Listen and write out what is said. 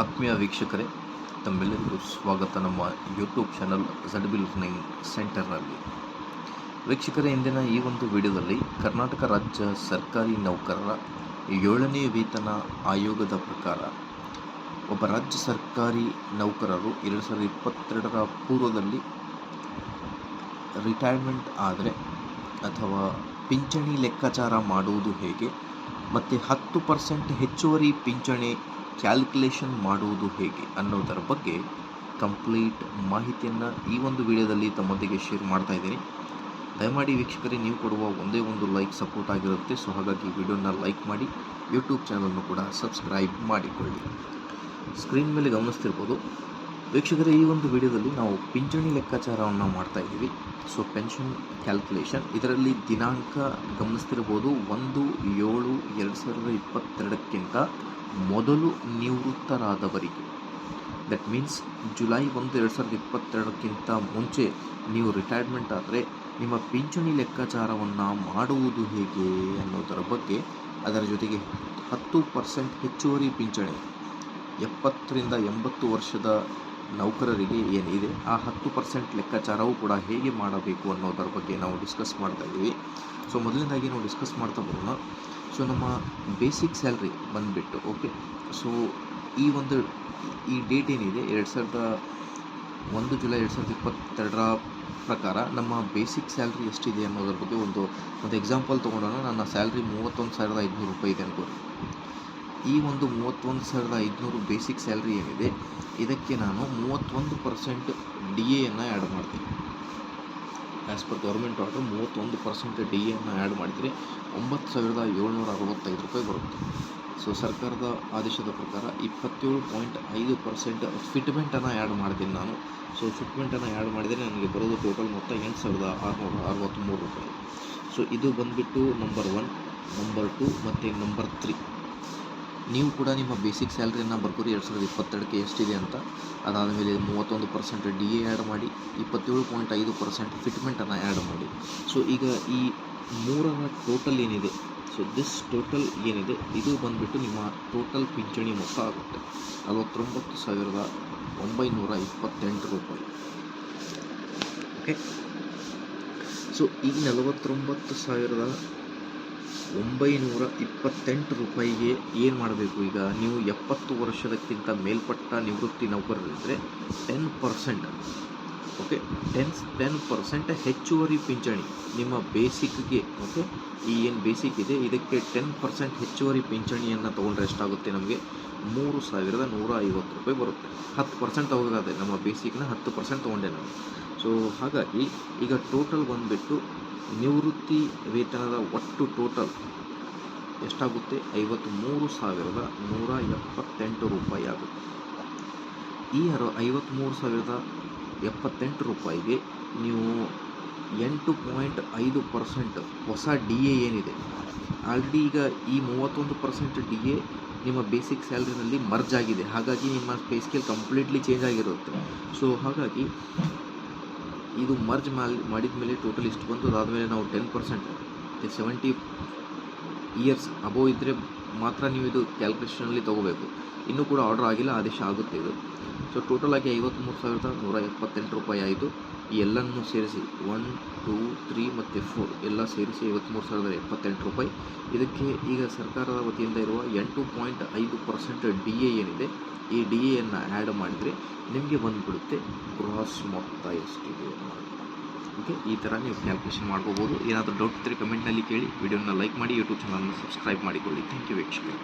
ಆತ್ಮೀಯ ವೀಕ್ಷಕರೇ, ತಮ್ಮೆಲ್ಲರಿಗೂ ಸ್ವಾಗತ. ನಮ್ಮ ಯೂಟ್ಯೂಬ್ ಚಾನಲ್ ಝಡ್ಬಿ ಲರ್ನಿಂಗ್ ಸೆಂಟರ್ನಲ್ಲಿ ವೀಕ್ಷಕರೇ, ಇಂದಿನ ಈ ಒಂದು ವಿಡಿಯೋದಲ್ಲಿ ಕರ್ನಾಟಕ ರಾಜ್ಯ ಸರ್ಕಾರಿ ನೌಕರರ ಏಳನೇ ವೇತನ ಆಯೋಗದ ಪ್ರಕಾರ ಒಬ್ಬ ರಾಜ್ಯ ಸರ್ಕಾರಿ ನೌಕರರು ಎರಡು ಸಾವಿರದ ಇಪ್ಪತ್ತೆರಡರ ಪೂರ್ವದಲ್ಲಿ ರಿಟೈರ್ಮೆಂಟ್ ಆದರೆ ಅಥವಾ ಪಿಂಚಣಿ ಲೆಕ್ಕಾಚಾರ ಮಾಡುವುದು ಹೇಗೆ, ಮತ್ತು ಹತ್ತು ಪರ್ಸೆಂಟ್ ಹೆಚ್ಚುವರಿ ಪಿಂಚಣಿ ಕ್ಯಾಲ್ಕುಲೇಷನ್ ಮಾಡುವುದು ಹೇಗೆ ಅನ್ನೋದರ ಬಗ್ಗೆ ಕಂಪ್ಲೀಟ್ ಮಾಹಿತಿಯನ್ನು ಈ ಒಂದು ವಿಡಿಯೋದಲ್ಲಿ ತಮ್ಮೊಂದಿಗೆ ಶೇರ್ ಮಾಡ್ತಾ ಇದ್ದೀನಿ. ದಯಮಾಡಿ ವೀಕ್ಷಕರೇ, ನೀವು ಕೊಡುವ ಒಂದೇ ಒಂದು ಲೈಕ್ ಸಪೋರ್ಟ್ ಆಗಿರುತ್ತೆ. ಸೊ ಹಾಗಾಗಿ ವಿಡಿಯೋನ ಲೈಕ್ ಮಾಡಿ ಯೂಟ್ಯೂಬ್ ಚಾನಲನ್ನು ಕೂಡ ಸಬ್ಸ್ಕ್ರೈಬ್ ಮಾಡಿಕೊಳ್ಳಿ. ಸ್ಕ್ರೀನ್ ಮೇಲೆ ಗಮನಿಸ್ತಿರ್ಬೋದು. ವೀಕ್ಷಕರೇ, ಈ ಒಂದು ವಿಡಿಯೋದಲ್ಲಿ ನಾವು ಪಿಂಚಣಿ ಲೆಕ್ಕಾಚಾರವನ್ನು ಮಾಡ್ತಾ ಇದ್ದೀವಿ. ಸೊ ಪೆನ್ಷನ್ ಕ್ಯಾಲ್ಕುಲೇಷನ್ ಇದರಲ್ಲಿ ದಿನಾಂಕ ಗಮನಿಸ್ತಿರ್ಬೋದು ಒಂದು ಏಳು ಎರಡು ಸಾವಿರದ ಇಪ್ಪತ್ತೆರಡಕ್ಕಿಂತ ಮೊದಲು ನಿವೃತ್ತರಾದವರಿಗೆ. ದಟ್ ಮೀನ್ಸ್ ಜುಲೈ ಒಂದು, ಎರಡು ಸಾವಿರದ ಇಪ್ಪತ್ತೆರಡಕ್ಕಿಂತ ಮುಂಚೆ ನೀವು ರಿಟೈರ್ಮೆಂಟ್ ಆದರೆ ನಿಮ್ಮ ಪಿಂಚಣಿ ಲೆಕ್ಕಾಚಾರವನ್ನು ಮಾಡುವುದು ಹೇಗೆ ಅನ್ನೋದರ ಬಗ್ಗೆ ಅದರ ಜೊತೆಗೆ ಹತ್ತು ಪರ್ಸೆಂಟ್ ಹೆಚ್ಚುವರಿ ಪಿಂಚಣಿ. ಎಪ್ಪತ್ತರಿಂದ ಎಂಬತ್ತು ವರ್ಷದ ನೌಕರರಿಗೆ ಏನಿದೆ, ಆ ಹತ್ತು ಪರ್ಸೆಂಟ್ ಲೆಕ್ಕಾಚಾರವೂ ಕೂಡ ಹೇಗೆ ಮಾಡಬೇಕು ಅನ್ನೋದರ ಬಗ್ಗೆ ನಾವು ಡಿಸ್ಕಸ್ ಮಾಡ್ತಾ ಇದ್ದೀವಿ. ಸೊ ಮೊದಲನೇದಾಗಿ ನಾವು ಡಿಸ್ಕಸ್ ಮಾಡ್ತಾ ಬರೋಣ. ಸೊ ನಮ್ಮ ಬೇಸಿಕ್ ಸ್ಯಾಲ್ರಿ ಬಂದುಬಿಟ್ಟು ಓಕೆ ಸೊ ಈ ಒಂದು, ಈ ಡೇಟ್ ಏನಿದೆ? ಎರಡು ಸಾವಿರದ ಒಂದು ಜುಲೈ ಎರಡು ಸಾವಿರದ ಇಪ್ಪತ್ತೆರಡರ ಪ್ರಕಾರ ನಮ್ಮ ಬೇಸಿಕ್ ಸ್ಯಾಲ್ರಿ ಎಷ್ಟಿದೆ ಅನ್ನೋದ್ರ ಬಗ್ಗೆ ಒಂದು ಒಂದು ಎಕ್ಸಾಂಪಲ್ ತೊಗೊಂಡೋಣ. ನನ್ನ ಸ್ಯಾಲ್ರಿ ಮೂವತ್ತೊಂದು ಸಾವಿರದ ಐದುನೂರು ರೂಪಾಯಿ ಇದೆ ಅನ್ಕೋರಿ ಈ ಒಂದು ಮೂವತ್ತೊಂದು ಸಾವಿರದ ಐದುನೂರು ಬೇಸಿಕ್ ಸ್ಯಾಲ್ರಿ ಏನಿದೆ? ಇದಕ್ಕೆ ನಾನು ಮೂವತ್ತೊಂದು ಪರ್ಸೆಂಟ್ ಡಿ ಎಯನ್ನು ಆ್ಯಡ್ ಮಾಡ್ತೀನಿ. ಆ್ಯಸ್ ಪರ್ ಗೌರ್ಮೆಂಟ್ ಆರ್ಡ್ರ್ ಮೂವತ್ತೊಂದು ಪರ್ಸೆಂಟ್ ಡಿ ಎನ್ನು ಆ್ಯಡ್ ಮಾಡಿದರೆ ಒಂಬತ್ತು ಸಾವಿರದ ಏಳ್ನೂರ ಅರವತ್ತೈದು ರೂಪಾಯಿ ಬರುತ್ತೆ. ಸೊ ಸರ್ಕಾರದ ಆದೇಶದ ಪ್ರಕಾರ ಇಪ್ಪತ್ತೇಳು ಪಾಯಿಂಟ್ ಐದು ಪರ್ಸೆಂಟ್ ಫಿಟ್ಮೆಂಟನ್ನು ಆ್ಯಡ್ ಮಾಡ್ತೀನಿ ನಾನು. ಸೊ ಫಿಟ್ಮೆಂಟನ್ನು ಆ್ಯಡ್ ಮಾಡಿದರೆ ನನಗೆ ಬರೋದು ಟೋಟಲ್ ಮೊತ್ತ ಎಂಟು ಸಾವಿರದ ಆರುನೂರ ಅರವತ್ತ್ಮೂರು ರೂಪಾಯಿ. ಸೊ ಇದು ಬಂದುಬಿಟ್ಟು ನಂಬರ್ ಒನ್ ನಂಬರ್ ಟು ಮತ್ತು ನಂಬರ್ ತ್ರೀ ನೀವು ಕೂಡ ನಿಮ್ಮ ಬೇಸಿಕ್ ಸ್ಯಾಲ್ರಿಯನ್ನು ಬರ್ಕೋರಿ, ಎರಡು ಸಾವಿರದ ಇಪ್ಪತ್ತೆರಡಕ್ಕೆ ಎಷ್ಟಿದೆ ಅಂತ. ಅದಾದ ಮೇಲೆ ಮೂವತ್ತೊಂದು ಪರ್ಸೆಂಟ್ ಡಿ ಎ ಆ್ಯಡ್ ಮಾಡಿ, ಇಪ್ಪತ್ತೇಳು ಪಾಯಿಂಟ್ ಐದು ಪರ್ಸೆಂಟ್ ಫಿಟ್ಮೆಂಟನ್ನು ಆ್ಯಡ್ ಮಾಡಿ. ಸೊ ಈಗ ಈ ಮೂರರ ಟೋಟಲ್ ಏನಿದೆ? ಸೊ ದಿಸ್ ಟೋಟಲ್ ಏನಿದೆ? ಇದು ಬಂದುಬಿಟ್ಟು ನಿಮ್ಮ ಟೋಟಲ್ ಪಿಂಚಣಿ ಮೊತ್ತ ಆಗುತ್ತೆ. ನಲವತ್ತೊಂಬತ್ತು ಸಾವಿರದ ಒಂಬೈನೂರ ಇಪ್ಪತ್ತೆಂಟು ರೂಪಾಯಿ. ಓಕೆ ಸೊ ಈ ನಲವತ್ತೊಂಬತ್ತು ಸಾವಿರದ ಒಂಬೈನೂರ ಇಪ್ಪತ್ತೆಂಟು ರೂಪಾಯಿಗೆ ಏನು ಮಾಡಬೇಕು ಈಗ? ನೀವು ಎಪ್ಪತ್ತು ವರ್ಷದಕ್ಕಿಂತ ಮೇಲ್ಪಟ್ಟ ನಿವೃತ್ತಿ ನೌಕರರಿದ್ದರೆ ten percent okay ten ten percent ಹೆಚ್ಚುವರಿ ಪಿಂಚಣಿ ನಿಮ್ಮ ಬೇಸಿಕ್ಗೆ ಓಕೆ ಈ ಏನು ಬೇಸಿಕ್ ಇದೆ, ಇದಕ್ಕೆ ಟೆನ್ ಪರ್ಸೆಂಟ್ ಹೆಚ್ಚುವರಿ ಪಿಂಚಣಿಯನ್ನು ತೊಗೊಂಡ್ರೆ ಎಷ್ಟಾಗುತ್ತೆ ನಮಗೆ? ಮೂರು ಸಾವಿರದ ನೂರ ಐವತ್ತು ರೂಪಾಯಿ ಬರುತ್ತೆ. ಹತ್ತು ಪರ್ಸೆಂಟ್ ಹೋಗೋದಾದೆ ನಮ್ಮ ಬೇಸಿಕ್ನ ಹತ್ತು ಪರ್ಸೆಂಟ್ ತೊಗೊಂಡೆ ನಾನು. ಸೊ ಹಾಗಾಗಿ ಈಗ ಟೋಟಲ್ ಬಂದುಬಿಟ್ಟು ನಿವೃತ್ತಿ ವೇತನದ ಒಟ್ಟು ಟೋಟಲ್ ಎಷ್ಟಾಗುತ್ತೆ? ಐವತ್ತ್ಮೂರು ಸಾವಿರದ ನೂರ ಎಪ್ಪತ್ತೆಂಟು ರೂಪಾಯಿ ಆಗುತ್ತೆ. ಈ ಅರ ಐವತ್ತ್ಮೂರು ಸಾವಿರದ ಎಪ್ಪತ್ತೆಂಟು ರೂಪಾಯಿಗೆ ನೀವು ಎಂಟು ಪಾಯಿಂಟ್ ಐದು ಪರ್ಸೆಂಟ್ ಹೊಸ ಡಿ ಎ ಏನಿದೆ. ಆಲ್ರೆಡಿ ಈಗ ಈ ಮೂವತ್ತೊಂದು ಪರ್ಸೆಂಟ್ ಡಿ ಎ ನಿಮ್ಮ ಬೇಸಿಕ್ ಸ್ಯಾಲ್ರಿನಲ್ಲಿ ಮರ್ಜ್ ಆಗಿದೆ. ಹಾಗಾಗಿ ನಿಮ್ಮ ಪೇ ಸ್ಕೇಲ್ ಕಂಪ್ಲೀಟ್ಲಿ ಚೇಂಜ್ ಆಗಿರುತ್ತೆ. ಸೊ ಹಾಗಾಗಿ ಇದು ಮರ್ಜ್ ಮಾಡಿ ಮಾಡಿದ ಮೇಲೆ ಟೋಟಲ್ ಇಷ್ಟು ಬಂತು ಅದಾದಮೇಲೆ ನಾವು ten percent seventy years above ಇದ್ದರೆ ಮಾತ್ರ ನೀವು ಇದು ಕ್ಯಾಲ್ಕುಲೇಷನಲ್ಲಿ ತೊಗೋಬೇಕು. ಇನ್ನೂ ಕೂಡ ಆರ್ಡರ್ ಆಗಿಲ್ಲ, ಆದೇಶ ಆಗುತ್ತೆ ಇದು. ಸೊ ಟೋಟಲ್ ಆಗಿ ಐವತ್ತ್ಮೂರು ಸಾವಿರದ ನೂರ ಎಪ್ಪತ್ತೆಂಟು ರೂಪಾಯಿ ಆಯಿತು. ಈ ಸೇರಿಸಿ ಒನ್ ಟೂ ತ್ರೀ ಮತ್ತು ಫೋರ್ ಎಲ್ಲ ಸೇರಿಸಿ ಐವತ್ತ್ಮೂರು ಸಾವಿರದ ಎಪ್ಪತ್ತೆಂಟು ರೂಪಾಯಿ. ಇದಕ್ಕೆ ಈಗ ಸರ್ಕಾರದ ವತಿಯಿಂದ ಇರುವ ಎಂಟು ಪಾಯಿಂಟ್ ಐದು ಪರ್ಸೆಂಟ್ ಡಿ ಎ ಏನಿದೆ, ಈ ಡಿ ಎಯನ್ನು ಆ್ಯಡ್ ಮಾಡಿದರೆ ನಿಮಗೆ ಬಂದುಬಿಡುತ್ತೆ ಗ್ರಾಸ್ ಮೊತ್ತ ಎಷ್ಟಿದೆ ಓಕೆ ಈ ಥರ ನೀವು ಕ್ಯಾಲ್ಕುಲೇಷನ್ ಮಾಡ್ಕೋಬೋದು. ಏನಾದರೂ ಡೌಟ್ ಇದ್ದರೆ ಕಮೆಂಟ್ನಲ್ಲಿ ಕೇಳಿ. ವಿಡಿಯೋನ ಲೈಕ್ ಮಾಡಿ ಯೂಟ್ಯೂಬ್ ಚಾನಲ್ನ ಸಬ್ಸ್ಕ್ರೈಬ್ ಮಾಡಿಕೊಳ್ಳಿ. ಥ್ಯಾಂಕ್ ಯು ವೀಕ್ಷಕರು.